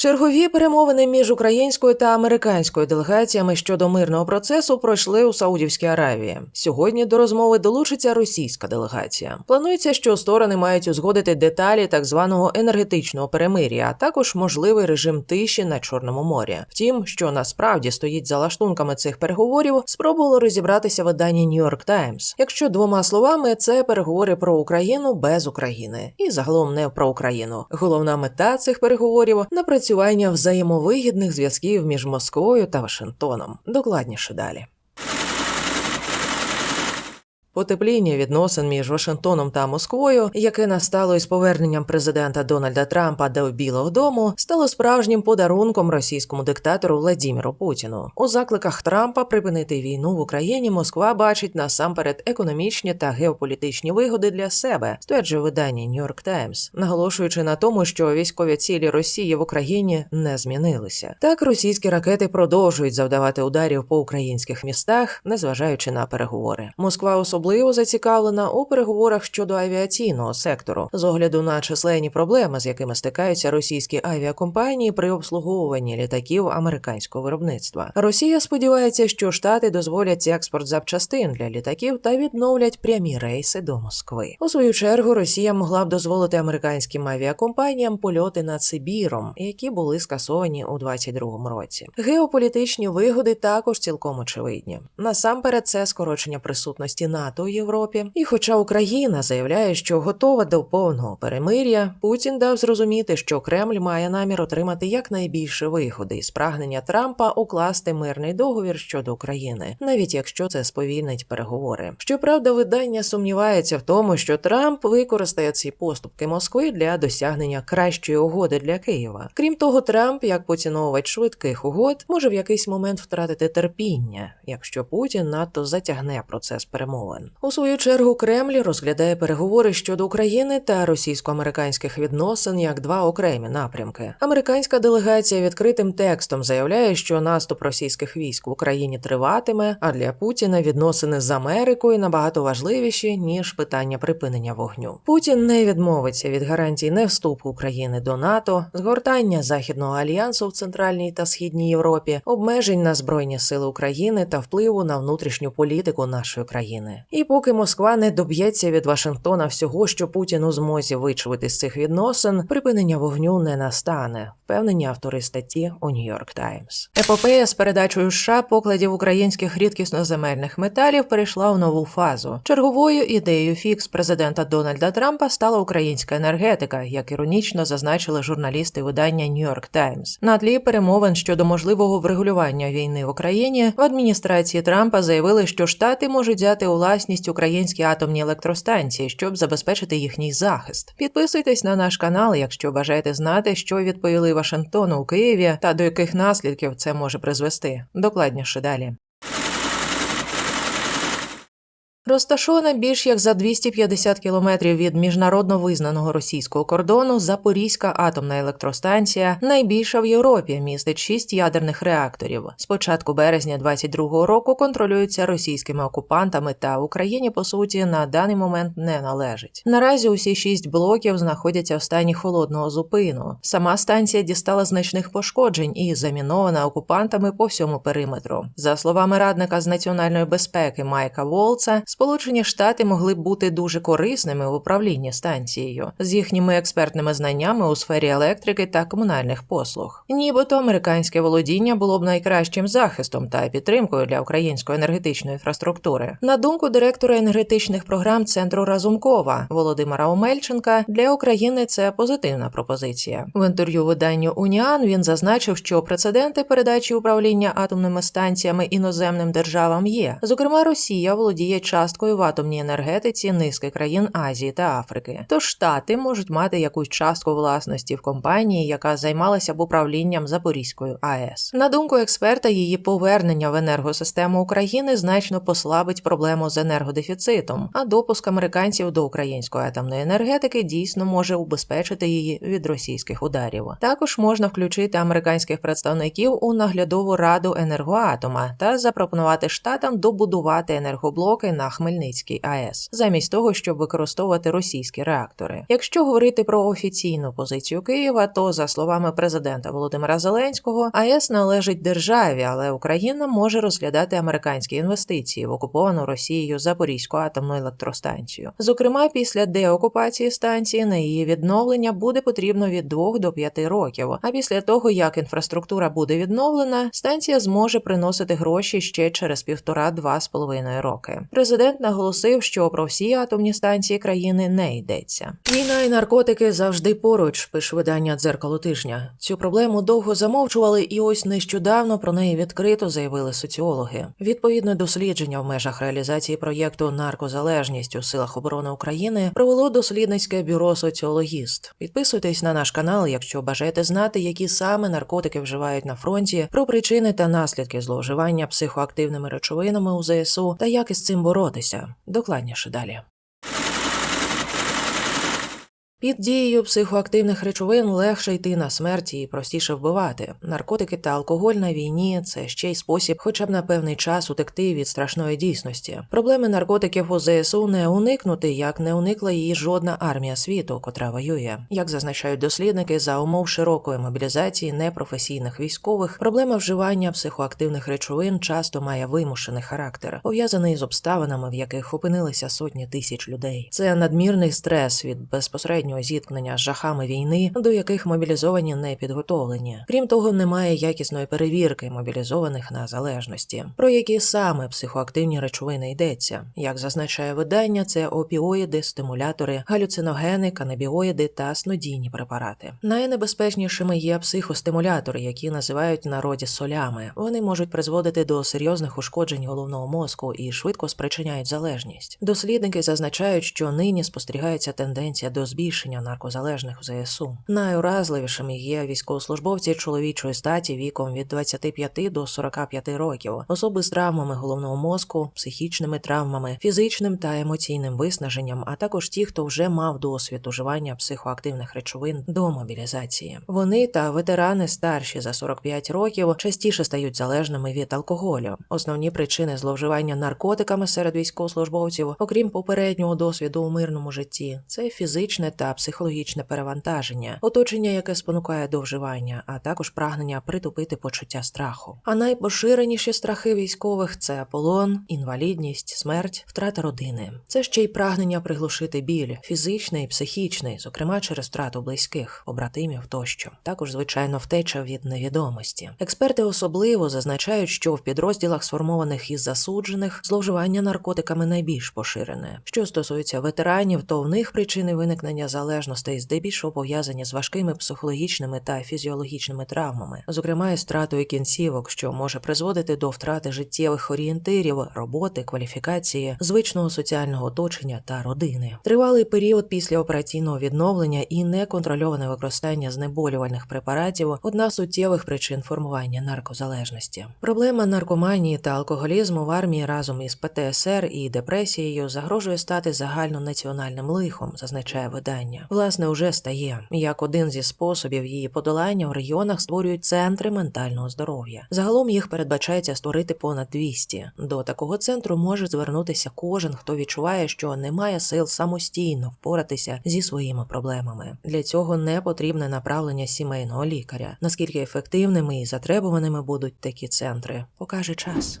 Чергові перемовини між українською та американською делегаціями щодо мирного процесу пройшли у Саудівській Аравії. Сьогодні до розмови долучиться російська делегація. Планується, що сторони мають узгодити деталі так званого енергетичного перемир'я, а також можливий режим тиші на Чорному морі. Втім, що насправді стоїть за лаштунками цих переговорів, спробувало розібратися видання York Times. Якщо двома словами, це переговори про Україну без України, і загалом не про Україну. Головна мета цих переговорів напрацювання взаємовигідних зв'язків між Москвою та Вашингтоном. Докладніше далі. Потепління відносин між Вашингтоном та Москвою, яке настало із поверненням президента Дональда Трампа до Білого Дому, стало справжнім подарунком російському диктатору Владіміру Путіну. У закликах Трампа припинити війну в Україні Москва бачить насамперед економічні та геополітичні вигоди для себе, стверджує видання York Times, наголошуючи на тому, що військові цілі Росії в Україні не змінилися. Так російські ракети продовжують завдавати ударів по українських містах, незважаючи на переговори. Москва особливо особливо зацікавлена у переговорах щодо авіаційного сектору з огляду на численні проблеми, з якими стикаються російські авіакомпанії при обслуговуванні літаків американського виробництва. Росія сподівається, що штати дозволять експорт запчастин для літаків та відновлять прямі рейси до Москви. У свою чергу Росія могла б дозволити американським авіакомпаніям польоти над Сибіром, які були скасовані у 2022 році. Геополітичні вигоди також цілком очевидні. Насамперед, це скорочення присутності НАТО. НАТО у Європі. І, хоча Україна заявляє, що готова до повного перемир'я, Путін дав зрозуміти, що Кремль має намір отримати якнайбільше виходи із прагнення Трампа укласти мирний договір щодо України, навіть якщо це сповільнить переговори. Щоправда, видання сумнівається в тому, що Трамп використає ці поступки Москви для досягнення кращої угоди для Києва. Крім того, Трамп, як поціновувач швидких угод, може в якийсь момент втратити терпіння, якщо Путін надто затягне процес перемовин. У свою чергу Кремль розглядає переговори щодо України та російсько-американських відносин як два окремі напрямки. Американська делегація відкритим текстом заявляє, що наступ російських військ в Україні триватиме, а для Путіна відносини з Америкою набагато важливіші ніж питання припинення вогню. Путін не відмовиться від гарантій не вступу України до НАТО, згортання західного альянсу в центральній та східній Європі, обмежень на збройні сили України та впливу на внутрішню політику нашої країни. І поки Москва не доб'ється від Вашингтона всього, що Путін у змозі вичувати з цих відносин, припинення вогню не настане. Впевнені автори статті у York Times. Епопея з передачею США покладів українських рідкісноземельних металів перейшла в нову фазу. Черговою ідеєю фікс президента Дональда Трампа стала українська енергетика, як іронічно зазначили журналісти видання York Times. На тлі перемовин щодо можливого врегулювання війни в Україні в адміністрації Трампа заявили, що штати можуть взяти у власність українські атомні електростанції, щоб забезпечити їхній захист. Підписуйтесь на наш канал, якщо бажаєте знати, що відповіли Вашингтону у Києві та до яких наслідків це може призвести. Докладніше далі. Розташована більш як за 250 кілометрів від міжнародно визнаного російського кордону Запорізька атомна електростанція, найбільша в Європі, містить шість ядерних реакторів. З початку березня 22-го року контролюється російськими окупантами та Україні по суті на даний момент не належить. Наразі усі шість блоків знаходяться в стані холодного зупину. Сама станція дістала значних пошкоджень і замінована окупантами по всьому периметру. За словами радника з національної безпеки Майка Волца. Сполучені Штати могли б бути дуже корисними в управлінні станцією з їхніми експертними знаннями у сфері електрики та комунальних послуг. Нібито американське володіння було б найкращим захистом та підтримкою для української енергетичної інфраструктури. На думку директора енергетичних програм центру Разумкова Володимира Омельченка, для України це позитивна пропозиція. В інтерв'ю виданню Уніан він зазначив, що прецеденти передачі управління атомними станціями іноземним державам є. Зокрема, Росія володіє час часткою в атомній енергетиці низки країн Азії та Африки. Тож штати можуть мати якусь частку власності в компанії, яка займалася б управлінням Запорізькою АЕС. На думку експерта, її повернення в енергосистему України значно послабить проблему з енергодефіцитом, а допуск американців до української атомної енергетики дійсно може убезпечити її від російських ударів. Також можна включити американських представників у наглядову раду енергоатома та запропонувати штатам добудувати енергоблоки на Хмельницький АЕС, замість того, щоб використовувати російські реактори. Якщо говорити про офіційну позицію Києва, то за словами президента Володимира Зеленського, АЕС належить державі, але Україна може розглядати американські інвестиції в окуповану Росією Запорізьку атомну електростанцію. Зокрема, після деокупації станції на її відновлення буде потрібно від 2 до 5 років. А після того, як інфраструктура буде відновлена, станція зможе приносити гроші ще через півтора-два з половиною роки. Наголосив, що про всі атомні станції країни не йдеться. Війна і наркотики завжди поруч, пише видання дзеркало тижня. Цю проблему довго замовчували, і ось нещодавно про неї відкрито заявили соціологи. Відповідне дослідження в межах реалізації проєкту Наркозалежність у силах оборони України провело дослідницьке бюро Соціологіст. Підписуйтесь на наш канал, якщо бажаєте знати, які саме наркотики вживають на фронті, про причини та наслідки зловживання психоактивними речовинами у ЗСУ та як із цим боротися. Докладніше далі. Під дією психоактивних речовин легше йти на смерть і простіше вбивати. Наркотики та алкоголь на війні це ще й спосіб, хоча б на певний час утекти від страшної дійсності. Проблеми наркотиків у ЗСУ не уникнути, як не уникла її жодна армія світу, котра воює. Як зазначають дослідники, за умов широкої мобілізації непрофесійних військових, проблема вживання психоактивних речовин часто має вимушений характер, пов'язаний з обставинами, в яких опинилися сотні тисяч людей. Це надмірний стрес від безпосереднього зіткнення з жахами війни, до яких мобілізовані не підготовлені. Крім того, немає якісної перевірки мобілізованих на залежності. Про які саме психоактивні речовини йдеться, як зазначає видання, це опіоїди, стимулятори, галюциногени, канабіоїди та снодійні препарати. Найнебезпечнішими є психостимулятори, які називають народі солями. Вони можуть призводити до серйозних ушкоджень головного мозку і швидко спричиняють залежність. Дослідники зазначають, що нині спостерігається тенденція до збільшення наркозалежних в ЗСУ. Найуразливішими є військовослужбовці чоловічої статі віком від 25 до 45 років, особи з травмами головного мозку, психічними травмами, фізичним та емоційним виснаженням, а також ті, хто вже мав досвід уживання психоактивних речовин до мобілізації. Вони та ветерани старші за 45 років частіше стають залежними від алкоголю. Основні причини зловживання наркотиками серед військовослужбовців, окрім попереднього досвіду у мирному житті, це фізичне та психологічне перевантаження, оточення, яке спонукає до вживання, а також прагнення притупити почуття страху. А найпоширеніші страхи військових це полон, інвалідність, смерть, втрата родини. Це ще й прагнення приглушити біль, фізичний і психічний, зокрема через втрату близьких, побратимів тощо. Також, звичайно, втеча від невідомості. Експерти особливо зазначають, що в підрозділах, сформованих із засуджених, зловживання наркотиками найбільш поширене. Що стосується ветеранів, то в них причини виникнення залежностей здебільшого пов'язані з важкими психологічними та фізіологічними травмами, зокрема із стратою кінцівок, що може призводити до втрати життєвих орієнтирів, роботи, кваліфікації, звичного соціального оточення та родини. Тривалий період після операційного відновлення і неконтрольоване використання знеболювальних препаратів одна з суттєвих причин формування наркозалежності. Проблема наркоманії та алкоголізму в армії разом із ПТСР і депресією загрожує стати загальнонаціональним лихом, зазначає видання. Власне, уже стає як один зі способів її подолання в регіонах створюють центри ментального здоров'я. Загалом їх передбачається створити понад 200. До такого центру може звернутися кожен, хто відчуває, що не має сил самостійно впоратися зі своїми проблемами. Для цього не потрібне направлення сімейного лікаря. Наскільки ефективними і затребуваними будуть такі центри, покаже час.